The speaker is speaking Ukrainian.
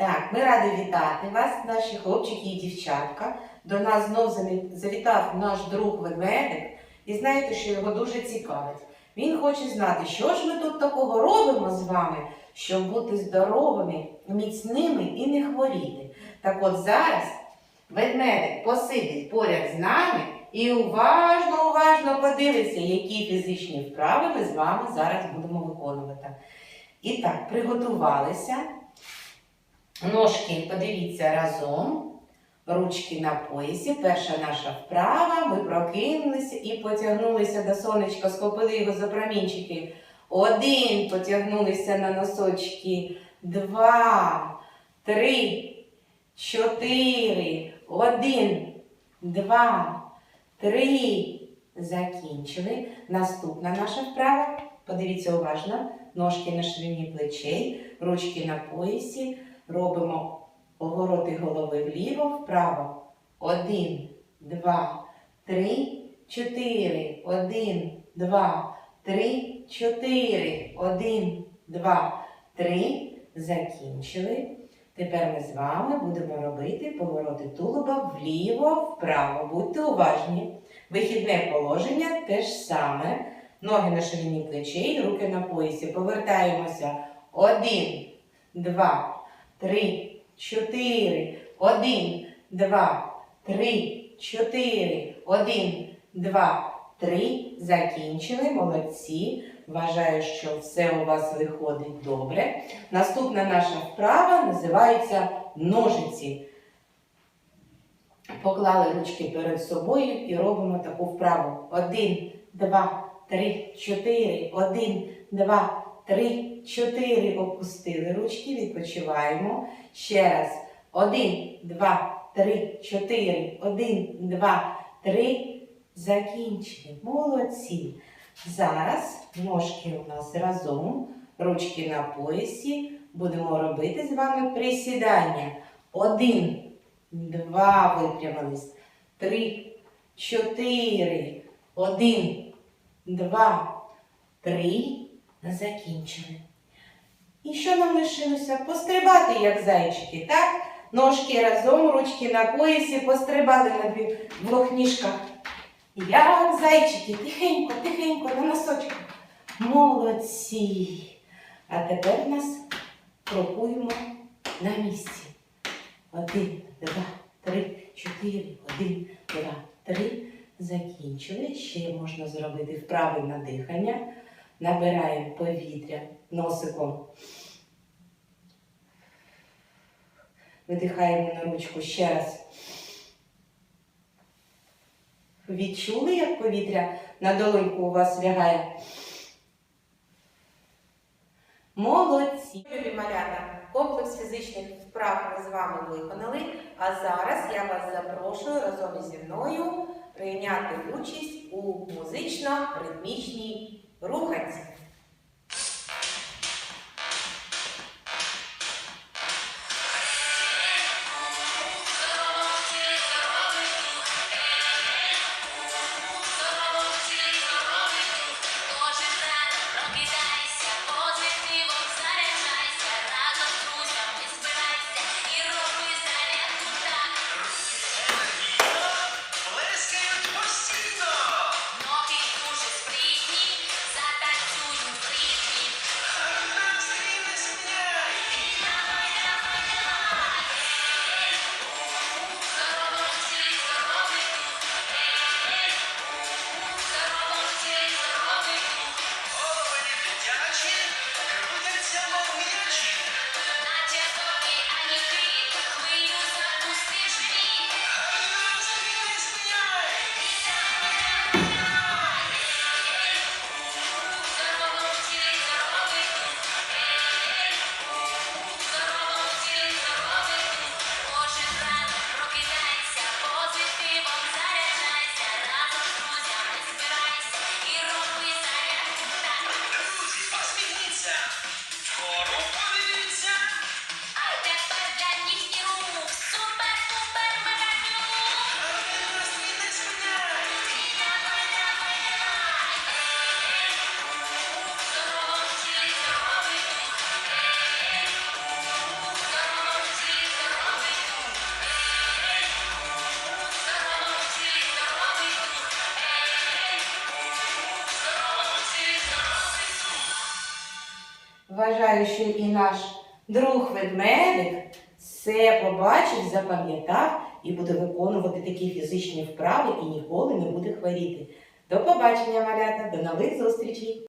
Так, ми раді вітати вас, наші хлопчики і дівчатка. До нас знов завітав наш друг ведмедик. І знаєте, що його дуже цікавить. Він хоче знати, що ж ми тут такого робимо з вами, щоб бути здоровими, міцними і не хворіти. Так от зараз ведмедик посидить поряд з нами і уважно, уважно подивиться, які фізичні вправи ми з вами зараз будемо виконувати. І так, приготувалися. Ножки, подивіться разом, ручки на поясі. Перша наша вправа. Ми прокинулися і потягнулися до сонечка, схопили його за промінчики. Один, потягнулися на носочки. Два, три, чотири. Один, два, три. Закінчили. Наступна наша вправа. Подивіться уважно. Ножки на ширині плечей, ручки на поясі. Робимо повороти голови вліво, вправо. Один, два, три, чотири. Один, два, три, чотири. Один, два, три. Закінчили. Тепер ми з вами будемо робити повороти тулуба вліво, вправо. Будьте уважні. Вихідне положення те ж саме. Ноги на ширині плечей, руки на поясі. Повертаємося. Один, два, три, чотири. Один, два, три, чотири. Один, два, три. Закінчили. Молодці. Вважаю, що все у вас виходить добре. Наступна наша вправа називається ножиці. Поклали ручки перед собою і робимо таку вправу. Один, два, три, чотири. Один, два, три, чотири. Опустили ручки, відпочиваємо. Ще раз. Один, два, три, чотири. Один, два, три. Закінчили. Молодці. Зараз ножки у нас разом, ручки на поясі. Будемо робити з вами присідання. Один, два випрямились. Три, чотири. Один, два, три. Закінчили. І що нам лишилося? Пострибати, як зайчики, так? Ножки разом, ручки на поясі, пострибали на дві- двох ніжках. Як зайчики, тихенько, тихенько, на носочках. Молодці. А тепер нас крокуємо на місці. Один, два, три, чотири, один, два, три. Закінчили. Ще можна зробити вправи на дихання. Набираємо повітря носиком. Видихаємо на ручку ще раз. Відчули, як повітря на долоньку у вас лягає? Молодці! Любі малята, комплекс фізичних вправ ми з вами виконали. А зараз я вас запрошую разом зі мною прийняти участь у музично-ритмічній руханці. Вважаю, що і наш друг ведмедик все побачив, запам'ятав і буде виконувати такі фізичні вправи і ніколи не буде хворіти. До побачення, малята, до нових зустрічей!